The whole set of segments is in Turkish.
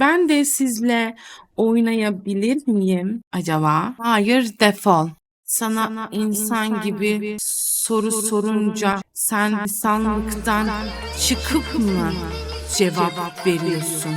Ben de sizle oynayabilir miyim acaba? Hayır defol. Sana, insan, gibi, soru, sorunca sen insanlıktan çıkıp mı cevap veriyorsun?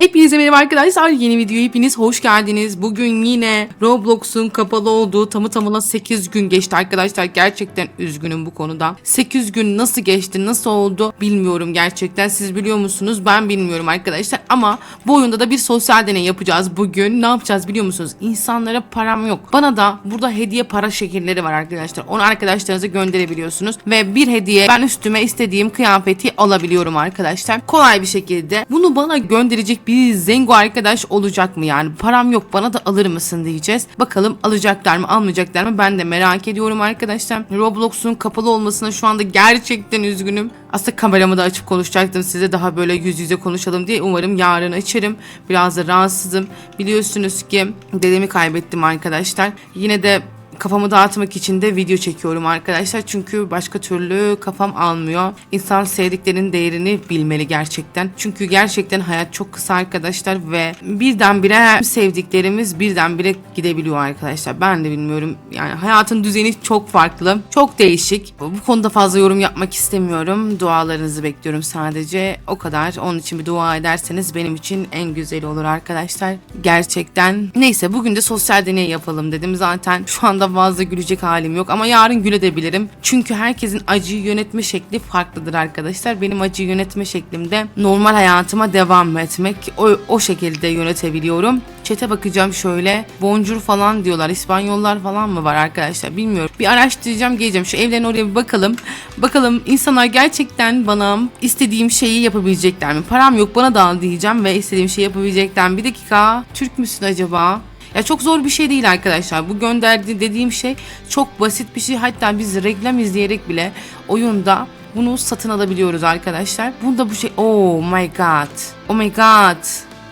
Hepinize merhaba arkadaşlar. Yeni videoya hepiniz hoş geldiniz. Bugün yine Roblox'un kapalı olduğu tamı tamına 8 gün geçti arkadaşlar. Gerçekten üzgünüm bu konuda. 8 gün nasıl geçti, nasıl oldu bilmiyorum gerçekten. Siz biliyor musunuz? Ben bilmiyorum arkadaşlar. Ama bu oyunda da bir sosyal deney yapacağız bugün. Ne yapacağız biliyor musunuz? İnsanlara param yok. Bana da burada hediye para şekilleri var arkadaşlar. Onu arkadaşlarınıza gönderebiliyorsunuz. Ve bir hediye ben üstüme istediğim kıyafeti alabiliyorum arkadaşlar. Kolay bir şekilde. Bunu bana gönderecek bir zengo arkadaş olacak mı yani? Param yok bana da alır mısın diyeceğiz. Bakalım alacaklar mı almayacaklar mı ben de merak ediyorum arkadaşlar. Roblox'un kapalı olmasına şu anda gerçekten üzgünüm. Aslında kameramı da açıp konuşacaktım size daha böyle yüz yüze konuşalım diye. Umarım yarın açarım. Biraz da rahatsızım. Biliyorsunuz ki dedemi kaybettim arkadaşlar. Yine de kafamı dağıtmak için de video çekiyorum arkadaşlar. Çünkü başka türlü kafam almıyor. İnsan sevdiklerinin değerini bilmeli gerçekten. Çünkü gerçekten hayat çok kısa arkadaşlar ve birdenbire sevdiklerimiz birdenbire gidebiliyor arkadaşlar. Ben de bilmiyorum. Yani hayatın düzeni çok farklı. Çok değişik. Bu konuda fazla yorum yapmak istemiyorum. Dualarınızı bekliyorum sadece. O kadar. Onun için bir dua ederseniz benim için en güzeli olur arkadaşlar. Gerçekten. Neyse bugün de sosyal deney yapalım dedim. Zaten şu anda fazla gülecek halim yok ama yarın gülebilirim. Çünkü herkesin acıyı yönetme şekli farklıdır arkadaşlar. Benim acıyı yönetme şeklimde normal hayatıma devam etmek. O, o şekilde yönetebiliyorum. Çete bakacağım şöyle. Boncur falan diyorlar. İspanyollar falan mı var arkadaşlar bilmiyorum. Bir araştıracağım geleceğim. Şu evlerin oraya bir bakalım. Bakalım insanlar gerçekten bana istediğim şeyi yapabilecekler mi? Param yok bana da diyeceğim ve istediğim şeyi yapabilecekler mi? Bir dakika. Türk müsün acaba? Ya çok zor bir şey değil arkadaşlar. Bu gönderdi dediğim şey çok basit bir şey. Hatta biz reklam izleyerek bile oyunda bunu satın alabiliyoruz arkadaşlar. Bunda bu şey oh my god. Oh my god.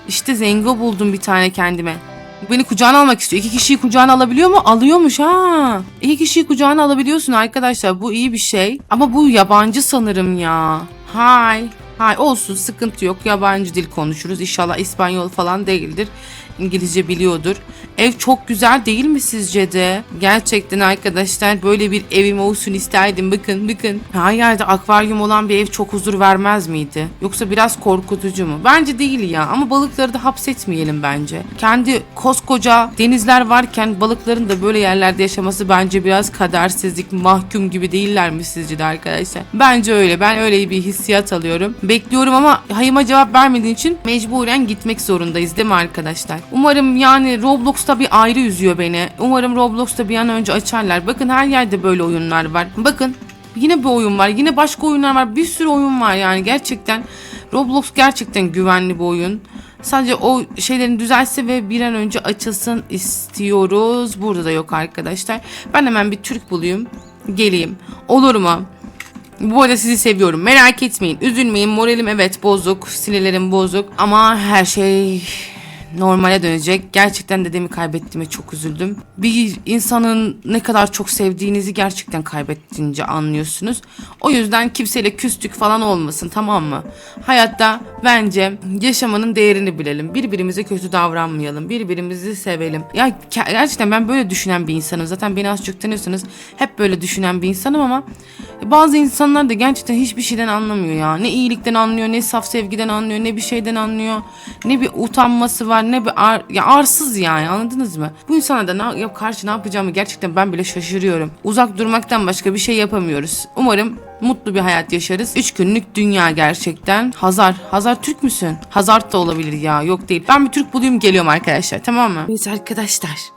İşte zengo buldum bir tane kendime. Beni kucağına almak istiyor. İki kişiyi kucağına alabiliyor mu? Alıyormuş ha. İki kişiyi kucağına alabiliyorsun arkadaşlar. Bu iyi bir şey. Ama bu yabancı sanırım ya. Hay. Hay olsun sıkıntı yok. Yabancı dil konuşuruz. İnşallah İspanyol falan değildir. İngilizce biliyordur. Ev çok güzel değil mi sizce de? Gerçekten arkadaşlar böyle bir evim olsun isterdim. Bakın bakın. Her yerde akvaryum olan bir ev çok huzur vermez miydi? Yoksa biraz korkutucu mu? Bence değil ya ama balıkları da hapsetmeyelim bence. Kendi koskoca denizler varken balıkların da böyle yerlerde yaşaması bence biraz kadersizlik, mahkum gibi değiller mi sizce de arkadaşlar? Bence öyle. Ben öyle bir hissiyat alıyorum. Bekliyorum ama hayıma cevap vermediğin için mecburen gitmek zorundayız değil mi arkadaşlar? Umarım yani Roblox'ta bir ayrı üzüyor beni. Umarım Roblox'ta bir an önce açarlar. Bakın her yerde böyle oyunlar var. Bakın yine bir oyun var. Yine başka oyunlar var. Bir sürü oyun var yani gerçekten. Roblox gerçekten güvenli bir oyun. Sadece o şeylerin düzelse ve bir an önce açılsın istiyoruz. Burada da yok arkadaşlar. Ben hemen bir Türk bulayım. Geleyim. Olur mu? Bu arada sizi seviyorum. Merak etmeyin. Üzülmeyin. Moralim evet bozuk. Sinirlerim bozuk. Ama her şey normale dönecek. Gerçekten dedemi kaybettiğime çok üzüldüm. Bir insanın ne kadar çok sevdiğinizi gerçekten kaybettiğince anlıyorsunuz. O yüzden kimseyle küstük falan olmasın tamam mı? Hayatta bence yaşamanın değerini bilelim. Birbirimize kötü davranmayalım. Birbirimizi sevelim. Ya gerçekten ben böyle düşünen bir insanım. Zaten beni az çok tanıyorsanız hep böyle düşünen bir insanım ama bazı insanlar da gerçekten hiçbir şeyden anlamıyor ya. Ne iyilikten anlıyor, ne saf sevgiden anlıyor, ne bir şeyden anlıyor. Ne bir utanması var, ne bir ar ya arsız yani anladınız mı? Bu insana da ne, ya karşı ne yapacağımı gerçekten ben bile şaşırıyorum. Uzak durmaktan başka bir şey yapamıyoruz. Umarım mutlu bir hayat yaşarız. Üç günlük dünya gerçekten. Hazar. Hazar Türk müsün? Hazar da olabilir ya. Yok değil. Ben bir Türk bulayım geliyorum arkadaşlar. Tamam mı? Evet arkadaşlar.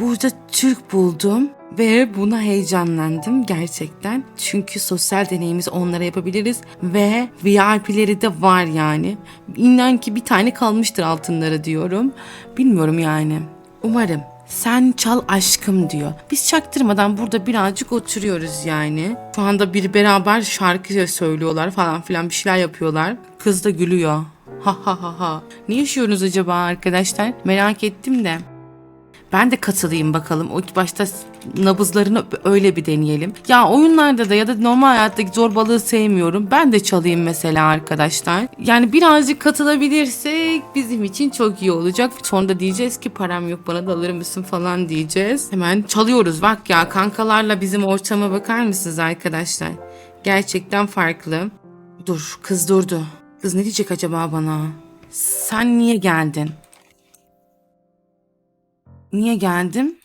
Burada Türk buldum ve buna heyecanlandım gerçekten. Çünkü sosyal deneyimizi onlara yapabiliriz ve VIP'leri de var yani. İnan ki bir tane kalmıştır altınları diyorum. Bilmiyorum yani. Umarım. Sen çal aşkım diyor. Biz çaktırmadan burada birazcık oturuyoruz yani. Şu anda bir beraber şarkı söylüyorlar falan filan bir şeyler yapıyorlar. Kız da gülüyor. Ha ha ha ha. Ne yaşıyorsunuz acaba arkadaşlar? Merak ettim de. Ben de katılayım bakalım. O ilk başta nabızlarını öyle bir deneyelim. Ya oyunlarda da ya da normal hayattaki zorbalığı sevmiyorum. Ben de çalayım mesela arkadaşlar. Yani birazcık katılabilirsek bizim için çok iyi olacak. Sonra da diyeceğiz ki param yok bana da alır mısın falan diyeceğiz. Hemen çalıyoruz. Bak ya kankalarla bizim ortama bakar mısınız arkadaşlar? Gerçekten farklı. Dur kız durdu. Kız ne diyecek acaba bana? Sen niye geldin? Niye geldim?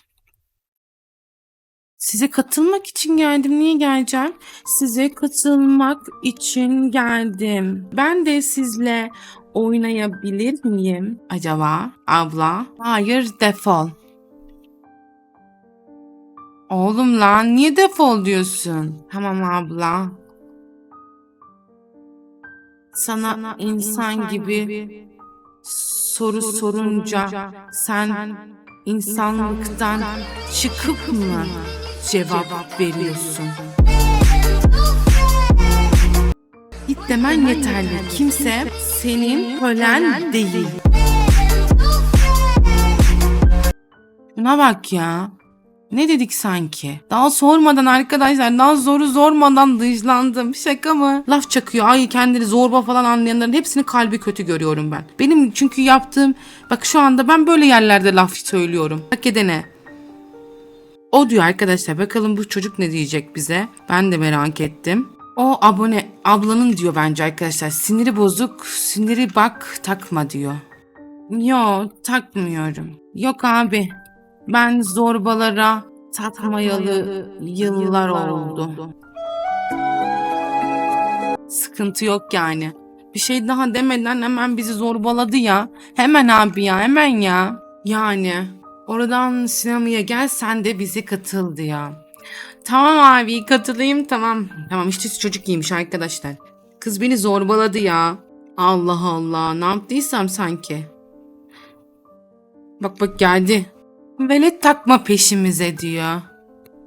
Size katılmak için geldim. Niye geleceğim? Size katılmak için geldim. Ben de sizle oynayabilir miyim acaba abla? Hayır defol. Oğlum lan niye defol diyorsun? Tamam abla. Sana, insan, gibi, soru, sorunca sen insanlıktan çıkıp mı cevap veriyorsun? Git demen yeterli. Kimse senin kölen değil. Şuna bak ya. Ne dedik sanki? Daha sormadan arkadaşlar daha zoru zormadan dışlandım. Şaka mı? Laf çakıyor. Ay kendini zorba falan anlayanların hepsini kalbi kötü görüyorum ben. Benim çünkü yaptığım bak şu anda ben böyle yerlerde laf söylüyorum. Hak edene. O diyor arkadaşlar bakalım bu çocuk ne diyecek bize. Ben de merak ettim. O abone ablanın diyor bence arkadaşlar. Siniri bozuk. Siniri bak takma diyor. Yo takmıyorum. Yok abi. Ben zorbalara takmayalı yıllar oldu. Sıkıntı yok yani. Bir şey daha demeden hemen bizi zorbaladı ya. Hemen abi ya hemen ya. Yani oradan sinemaya gel sen de bizi katıldı ya. Tamam abi katılayım tamam. Tamam işte çocuk giymiş arkadaşlar. Kız beni zorbaladı ya. Allah Allah ne yaptıysam sanki. Bak bak geldi. Velet takma peşimize diyor.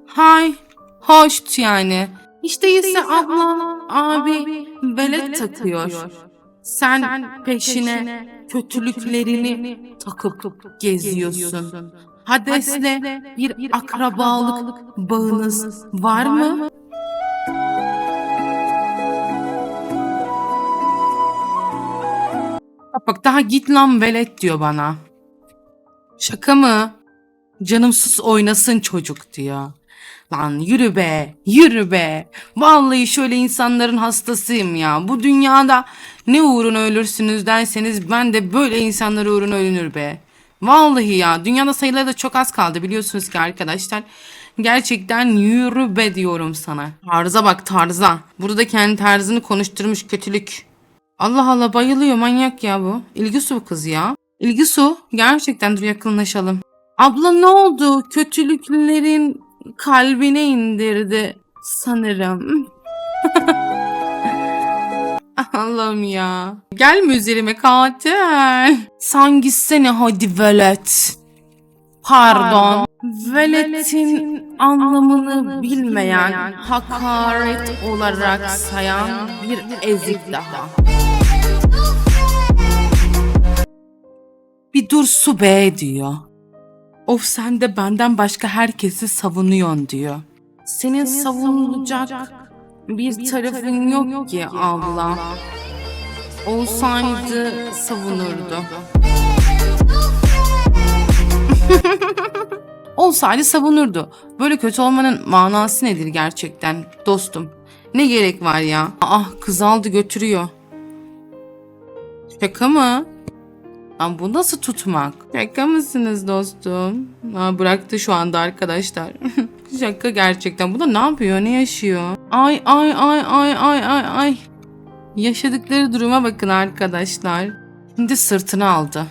Hay, hoş yani. İşte ise abla, abi velet takıyor. Sen peşine kötülüklerini takıp geziyorsun. Hades'le bir akrabalık bağınız var mı? Bak daha git lan velet diyor bana. Şaka mı? Canım sus oynasın çocuk diyor. Lan yürü be, yürü be. Vallahi şöyle insanların hastasıyım ya. Bu dünyada ne uğruna ölürsünüz derseniz ben de böyle insanlar uğruna ölünür be. Vallahi ya dünyada sayıları da çok az kaldı biliyorsunuz ki arkadaşlar. Gerçekten yürü be diyorum sana. Tarza bak tarza. Burada da kendi tarzını konuşturmuş kötülük. Allah Allah bayılıyor manyak ya bu. İlgi su kız ya. İlgi su. Gerçekten dur yakınlaşalım. Abla ne oldu? Kötülüklerin kalbine indirdi sanırım. Allah'ım ya. Gelme üzerime katil. Sen gitsene hadi velet. Pardon. Veletin anlamını bilmeyen, hakaret olarak sayan bir ezik daha. Bir dur su be diyor. Of sen de benden başka herkesi savunuyorsun diyor. Senin savunulacak bir tarafın yok ki abla. Olsaydı savunurdu. Olsaydı savunurdu. Böyle kötü olmanın manası nedir gerçekten dostum? Ne gerek var ya? Ah kız aldı götürüyor. Şaka mı? Lan bu nasıl tutmak? Şaka mısınız dostum? Ha, bıraktı şu anda arkadaşlar. Şaka gerçekten. Bu da ne yapıyor? Ne yaşıyor? Ay ay ay ay ay ay ay. Yaşadıkları duruma bakın arkadaşlar. Şimdi sırtını aldı.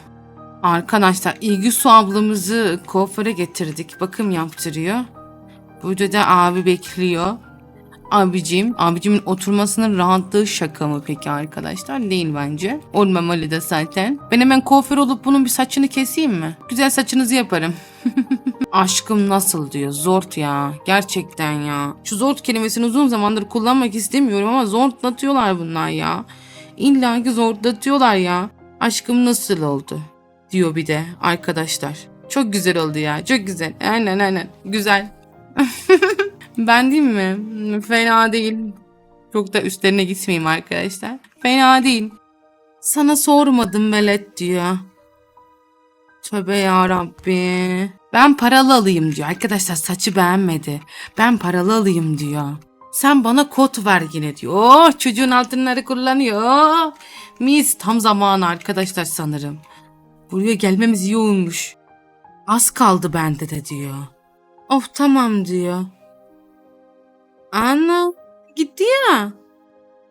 Arkadaşlar ilgi su ablamızı kuaföre getirdik. Bakım yaptırıyor. Burada da abi bekliyor. Abicim, abicimin oturmasının rahatlığı şaka mı peki arkadaşlar? Değil bence. Olmamalı da zaten. Ben hemen kuaför olup bunun bir saçını keseyim mi? Güzel saçınızı yaparım. Aşkım nasıl diyor. Zort ya. Gerçekten ya. Şu zort kelimesini uzun zamandır kullanmak istemiyorum ama zortlatıyorlar bunlar ya. İlla ki zortlatıyorlar ya. Aşkım nasıl oldu? Diyor bir de arkadaşlar. Çok güzel oldu ya. Çok güzel. Aynen aynen. Güzel. ben değil mi? Fena değil. Çok da üstlerine gitmeyeyim arkadaşlar. Fena değil. Sana sormadım velet diyor. Tövbe ya Rabbi. Ben paralı alayım diyor. Arkadaşlar saçı beğenmedi. Ben paralı alayım diyor. Sen bana kot ver yine diyor. Oh çocuğun altınları kullanıyor. Mis tam zamanı arkadaşlar sanırım. Buraya gelmemiz iyi olmuş. Az kaldı bende de diyor. Of tamam diyor. Ana gitti ya.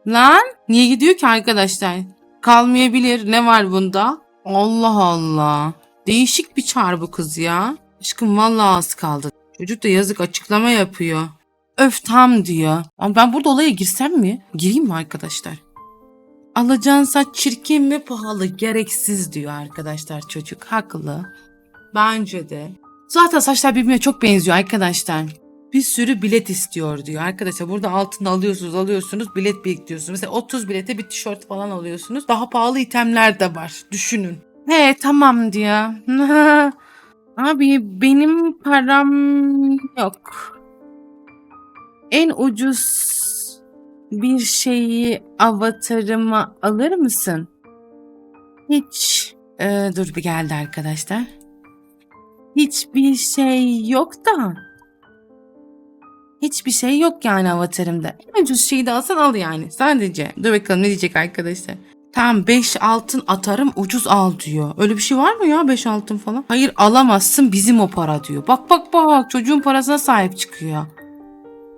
Lan niye gidiyor ki arkadaşlar? Kalmayabilir. Ne var bunda? Allah Allah. Değişik bir çağrı bu kız ya. Aşkım vallahi az kaldı. Çocuk da yazık açıklama yapıyor. Öf tam diyor. Ama ben burada olaya girsem mi? Gireyim mi arkadaşlar? Alacağın saç çirkin mi pahalı gereksiz diyor arkadaşlar çocuk. Haklı. Bence de. Zaten saçlar birbirine çok benziyor arkadaşlar. Bir sürü bilet istiyor diyor. Arkadaşlar burada altın alıyorsunuz alıyorsunuz bilet biriktiriyorsunuz. Mesela 30 bilete bir tişört falan alıyorsunuz. Daha pahalı itemler de var. Düşünün. He tamam diyor. Abi benim param yok. En ucuz bir şeyi avatarıma alır mısın? Hiç. Ee, dur bir geldi arkadaşlar. Hiçbir şey yok da. Hiçbir şey yok yani avatarımda. En ucuz şeyi de alsan al yani. Sadece. Dur bakalım ne diyecek arkadaşlar. Tamam 5 altın atarım ucuz al diyor. Öyle bir şey var mı ya 5 altın falan? Hayır alamazsın bizim o para diyor. Bak bak bak çocuğun parasına sahip çıkıyor.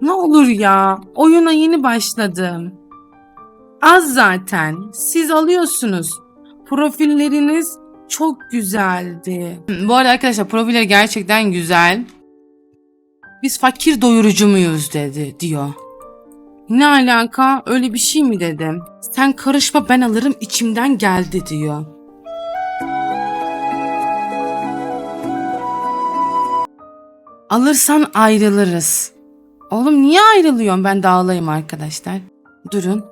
Ne olur ya oyuna yeni başladım. Az zaten siz alıyorsunuz. Profilleriniz çok güzeldi. Bu arada arkadaşlar profiller gerçekten güzel. Biz fakir doyurucu muyuz dedi diyor. Ne alaka öyle bir şey mi dedim. Sen karışma ben alırım içimden geldi diyor. Alırsan ayrılırız. Oğlum niye ayrılıyorsun ben dağılayım arkadaşlar. Durun.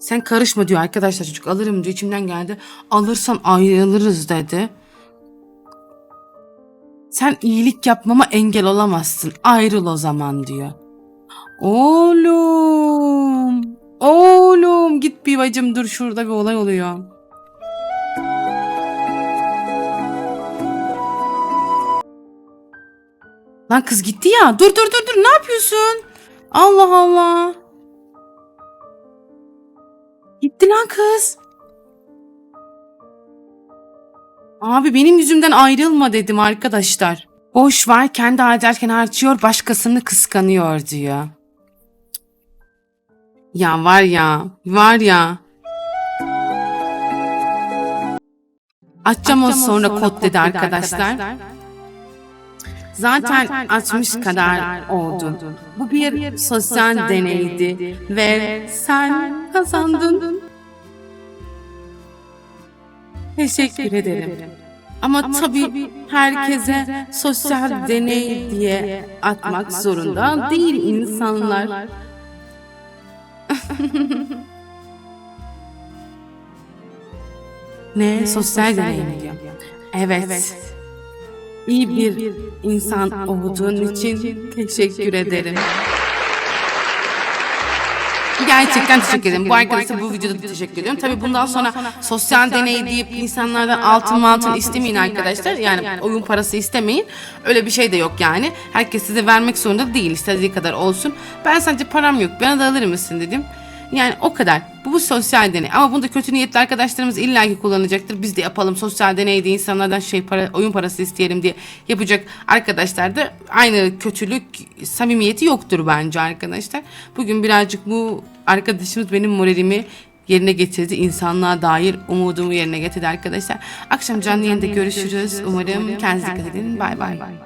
Sen karışma diyor arkadaşlar çocuk alırım diyor içimden geldi. Alırsan ayrılırız dedi. Sen iyilik yapmama engel olamazsın. Ayrıl o zaman diyor. Oğlum. Oğlum git bir bacım dur şurada bir olay oluyor. Lan kız gitti ya. Dur dur dur dur ne yapıyorsun? Allah Allah. Gitti lan kız. Abi benim yüzümden ayrılma dedim arkadaşlar. Boş var kendi harcarken harcıyor başkasını kıskanıyor diyor. Ya var ya var ya. Açacağım o sonra kod dedi arkadaşlar. Zaten 60 kadar oldu. Bu bir sosyal deneydi ve sen kazandın. Teşekkür ederim. Ama, tabii herkese sosyal deney diye atmak zorunda değil insanlar. ne? Sosyal deney mi diyor? Evet. İyi bir insan olduğun için teşekkür ederim. Gerçekten teşekkür ederim. Bu arkadaşa bu videoda da teşekkür ediyorum. Tabii bundan sonra sosyal deney deyip insanlardan altın altın istemeyin arkadaşlar. Yani oyun parası istemeyin. Öyle bir şey de yok yani. Herkes size vermek zorunda değil. İstediği kadar olsun. Ben sadece param yok. Bana da alır mısın dedim. Yani o kadar. Bu, bu sosyal deney. Ama bunda kötü niyetli arkadaşlarımız illaki kullanacaktır. Biz de yapalım sosyal deneyde insanlardan şey para, oyun parası isteyelim diye yapacak arkadaşlar da aynı kötülük, samimiyeti yoktur bence arkadaşlar. Bugün birazcık bu arkadaşımız benim moralimi yerine getirdi. İnsanlığa dair umudumu yerine getirdi arkadaşlar. Akşam canlı yayında görüşürüz. Umarım kendinize dikkat edin. Bay bay.